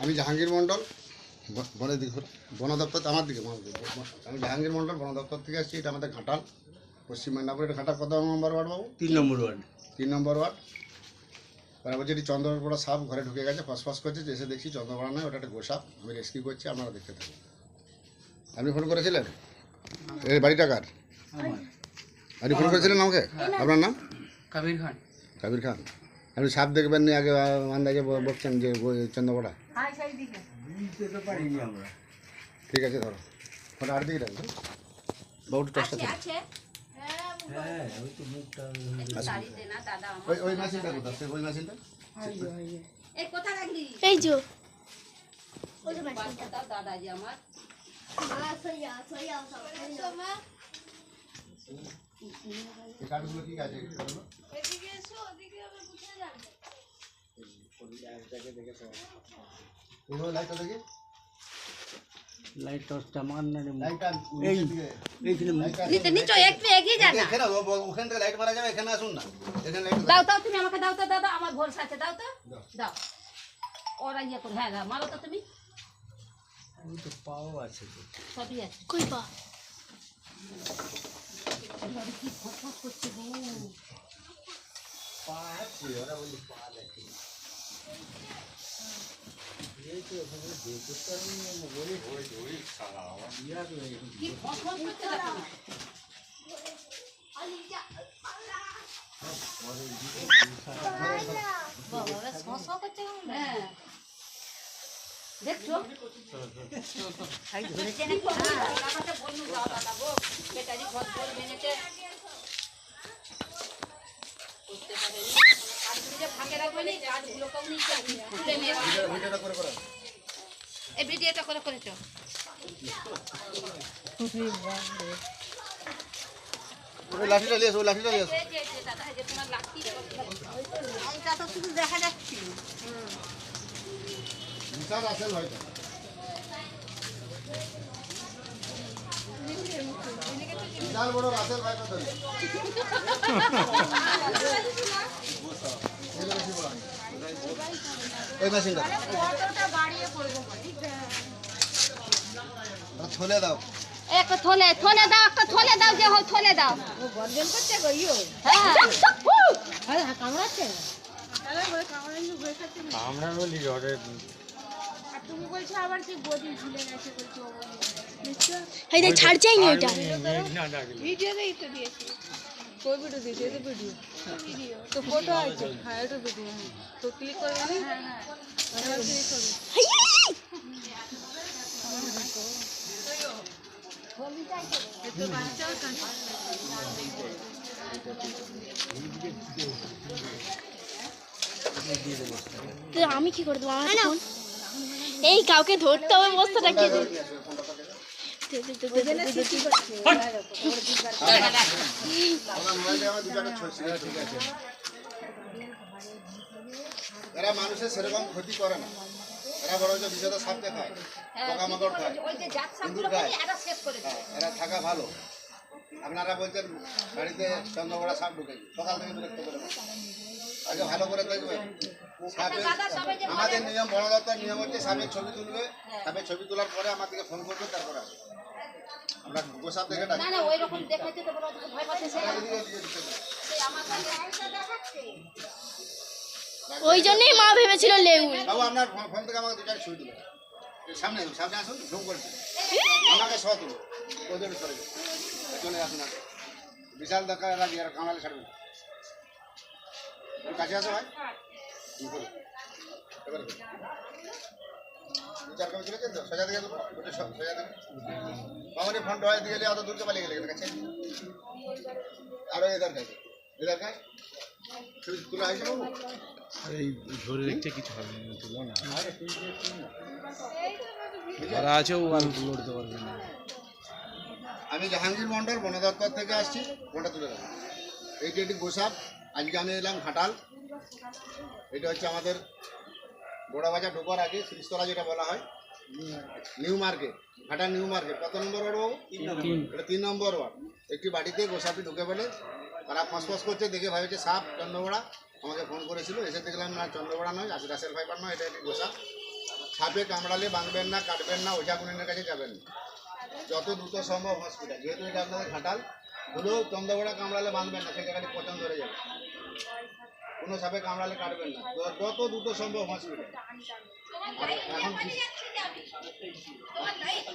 আমি জাহাঙ্গীর মণ্ডল ব- বনের দিকে বন দপ্তর আমার দিকে আমি জাহাঙ্গীর মণ্ডল বন দপ্তর থেকে আসছি এটা আমাদের ঘাটাল পশ্চিম মেদিনীপুরের ঘাটাল কত নম্বর ওয়ার্ড বাবু? তিন নম্বর ওয়ার্ড। তিন নম্বর ওয়ার্ড। তারা বলছে এটি চন্দ্রপড়া সাপ ঘরে ঢুকে গেছে ফসফস করছে এসে দেখছি চন্দ্রপড়া নয় ওটা একটা গোসাপ। আমি রেস্কিউ করছি আপনারা দেখতে থাকুন। আপনি ফোন করেছিলেন? এই বাড়িটা কার? আপনি ফোন করেছিলেন আমাকে? আপনার নাম? কাবির খান। কাবির খান। আপনি সাপ দেখবেন নি? আগে আন্দাজে বলছেন যে আমরা ঠিক আছে ধরো। ফোনটা আর দিকে রাখবেন। বাবুটা টসটা দিন আছে। হ্যাঁ ওই তো মুখটা শাড়ি দে না দাদা আমার ওই ওই মেশিনটা কোথায় সে ওই মেশিনটা এই কোথা রাখলি এই যে বাচ্চা দাও দাদা যে আমার এই কাঠগুলো কি আছে এই কাঠগুলো? ওইভাবে লাইটটা দেখি লাইট টর্চটা মার না রে লাইটটা এই নিচের দিকে। এইখানে মুখ লাইটটা নিতে নিচো একটু এগিয়ে যা না এখানে ও- ও- ওখান থেকে লাইট মারা যাবে এখানে আসুন না এখানে লাইট দাও দাও তুমি আমাকে দাও তো দাদা আমার ভরসা আছে দাও তো দাও ওরা ইয়ে করে হ্যাঁ দাও মারো তো তুমি ওই তো পাও আছে তো সবই আছে কই পা কি ফটফট করছে গো পা আছে দেখছ? এই ভিডিওটা করে করেছ লাঠিটা নিয়ে আসো লাঠিটা নিয়ে আসো দেখা যাচ্ছে। বিশাল আসেন হয়তো বিশাল বড় রাসেল ভাই কত ওই মেশিনটা। ছলে দাও। একটা থলে থলে দাও একটা থলে দাও যে হয় থলে দাও। গর্জন করছে গো হ্যাঁ কামড়াচ্ছে। তুমি বলছো আবার কি গদি ঝুলে গেছে বলছো এই দেখ ছাড়ছেই নি তো দিয়েছি। কোই ভিডিও দিয়েছি এই ভিডিও। ভিডিও। তো ফটো আছে। হ্যাঁ এটা ভিডিও তো ক্লিক করবে না? এবার ক্লিক করবে। একটু বাচ্চাও কাছে তো আমি কি করে দেবো? আমার ফোন এই কাউকে ধরতে হবে বস্তাটা কে এরা মানুষের সেরকম ক্ষতি করে না। এরা বড় যে বিষয়টা সাপকে খায় পোকামাকড় খায় ইঁদুর খায়। এরা। হ্যাঁ, এরা থাকা ভালো। আপনারা বলছেন বাড়িতে চন্দ্রবড়া সাপ ঢুকেছে সকাল থেকে বিরক্ত করে আগে ভালো করে দেখবে। যে আমাদের নিয়ম বড় দপ্তর নিয়ম হচ্ছে সাপের ছবি তুলবে সাপের ছবি তোলার পরে আমাদেরকে ফোন করবে তারপরে আসবে। আমরা গোসাপ দেখে না না ওই রকম দেখাচ্ছে তো ওদেরকে ভয় পাচ্ছে ওই জন্যই মা ভেবেছিল লেবু বাবু আপনার ফোন ফোন থেকে আমাকে দুটার ছবি এই সামনে আসুন সামনে আসুন জুম করে। আমাকে সহ তুলো ওই জন্য সরে। যান। পেছনে আসুন। বিশাল দরকার এরা গিয়ে কামালে ছাড়বে কাছে আসো ভাই। এবার। দু চার তো সোজা দিকে দেবো সোজা মামনি ফোন দিয়ে গেলে অত পালিয়ে গেলে কাছে? আরও এদার কাছে। এদার কাছে? ছবি তোলা হয়েছে বাবু? এই ধরে রেখে কিছু হবে না তুলো না। যারা আছে ও আর লড়তে পারবে না। আমি জাহাঙ্গীর মন্ডল বন দপ্তর থেকে আসছি ফোনটা তুলে দেবো। এইটি একটি গোসাপ আজকে আমি এলাম ঘাটাল। এটা হচ্ছে আমাদের গোড়াবাজার ঢোকার আগে শ্রীস্তলা যেটা বলা হয়। New market Ghatal new market. কত নম্বর ওয়ার্ড বাবু? এটা তিন নম্বর ওয়ার্ড। একটি বাড়িতে গোসাপি ঢুকে বলে তারা ফসফস করছে দেখে ভাবেছে সাপ চন্দ্রবড়া। আমাকে ফোন করেছিল এসে দেখলাম না চন্দ্রবড়া নয় আসলে রাসেল ফাইবার নয় এটা একটি গোসাপ। সাপে কামড়ালে বাঁধবেন না কাটবেন না ওঝা গুণের কাছে যাবেন না। যত দ্রুত সম্ভব হসপিটাল যেহেতু এটা আপনাদের খাটাল হলেও চন্দ্রগোড়া কামড়ালে বাঁধবেন না সেই জায়গাটি পচন ধরে যাবে। কোনো সাপে কামড়ালে কাটবেন না। যত দ্রুত সম্ভব হসপিটাল এখন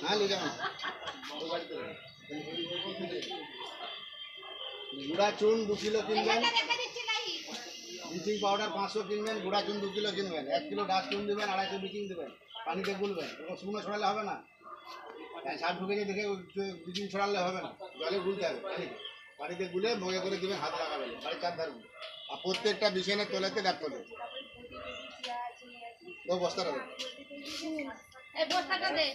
হ্যাঁ লিখে। গুঁড়া চুন দু কিলো কিনবেন। ব্লিচিং পাউডার পাঁচশো কিনবেন গুঁড়া চুন দু কিলো কিনবেন। এক কিলো ডাস্ট চুন দেবেন আড়াইশো ব্লিচিং দেবেন। পানিতে গুলবেন। শুকনো ছড়ালে হবে না। সাপ ঢুকেছে দেখে ব্লিচিং ছড়ালে হবে না। জলে গুলতে হবে পানিতে। পানিতে গুলে মগে করে দিবেন হাত লাগাবেন বাড়ির চার ধারবেন আর প্রত্যেকটা বিছানের তলাতে ডাক করবেন তো বস্তাটা দেবেন এই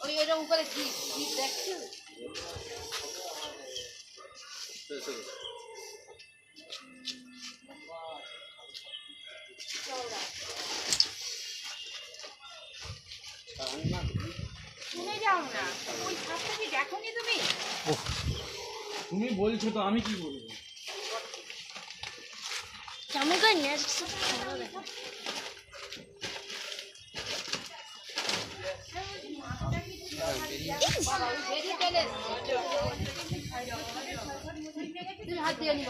ওই ওইটা উপরে কি কি দেখছ শুনে তুমি তুমি বলছো তো আমি কি বলব কেমন করে নিয়ে আসছে ভালো লাগে। বাবা ওই বেরিয়ে চলে এসছে। তুমি হাত দিয়ে নি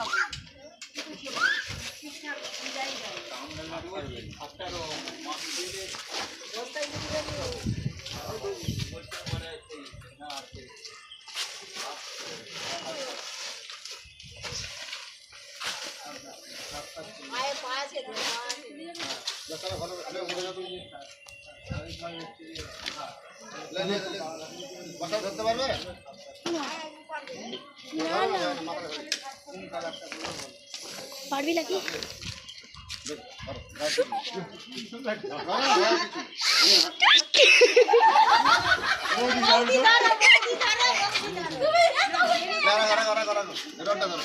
রডটা ধরো।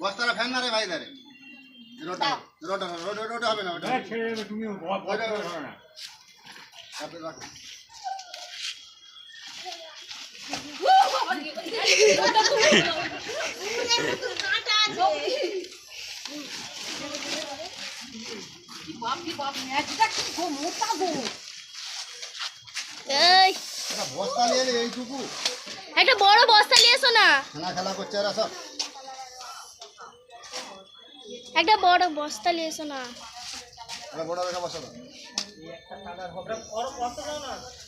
বস্তাটা ফেল না রে ভাই ধারে। রড, রড, রড হবে না, তুমি একটা বড় বস্তা নিয়ে এসো না। খেলা করছে একটা বড় বস্তা নিয়ে এসো না। বড় রেখা বসা দাও। ওইখানে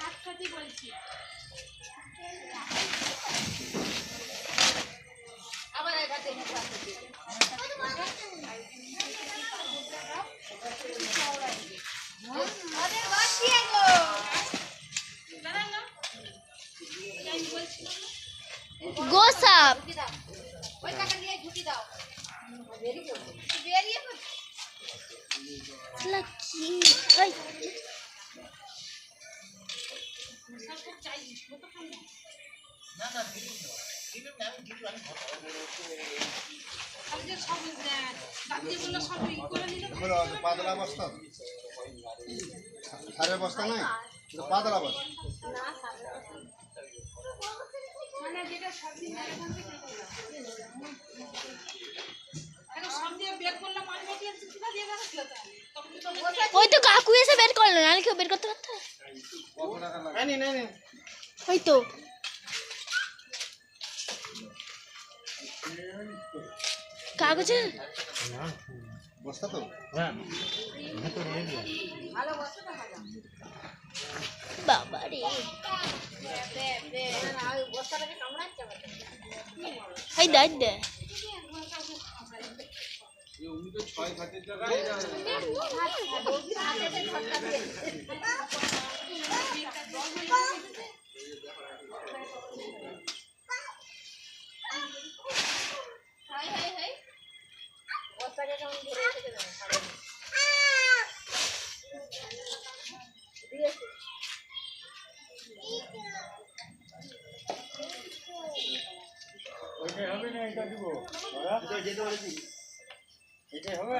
ওই তো কাকু এসে বের করল না কেউ বের করতে পারতো? ওই তো। কাগজে বস্তা তো? হ্যাঁ। বাবা রে দে, যেতে বলেছি। এটাই হবে।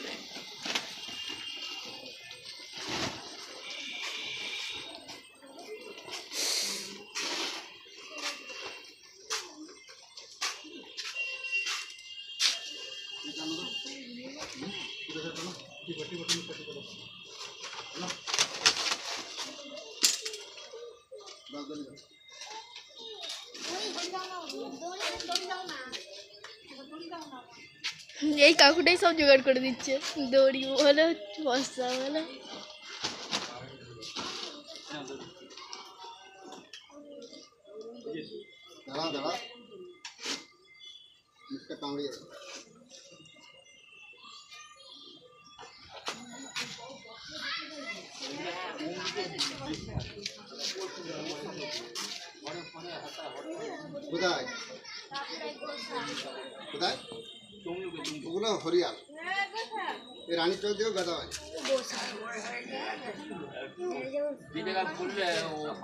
এই কাকুটাই সব জোগাড় করে দিচ্ছে। দড়ি বলো বস্তা বলো দাঁড়া দাঁড়া। কামড়িয়ে কোথায়? কোথায়? ওগুলো হরিয়াল। এই রানীর চোখ দিয়েও গাদা হয়।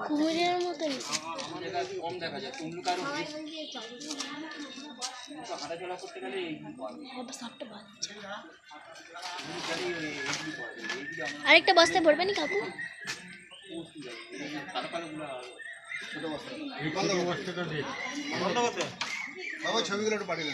কুমিরের মতন হবে সাপটা বাচ্চা আরেকটা বস্তায় ভরবে নি কাকু? ছোট বস্তা ছবিগুলো একটু পাঠিয়ে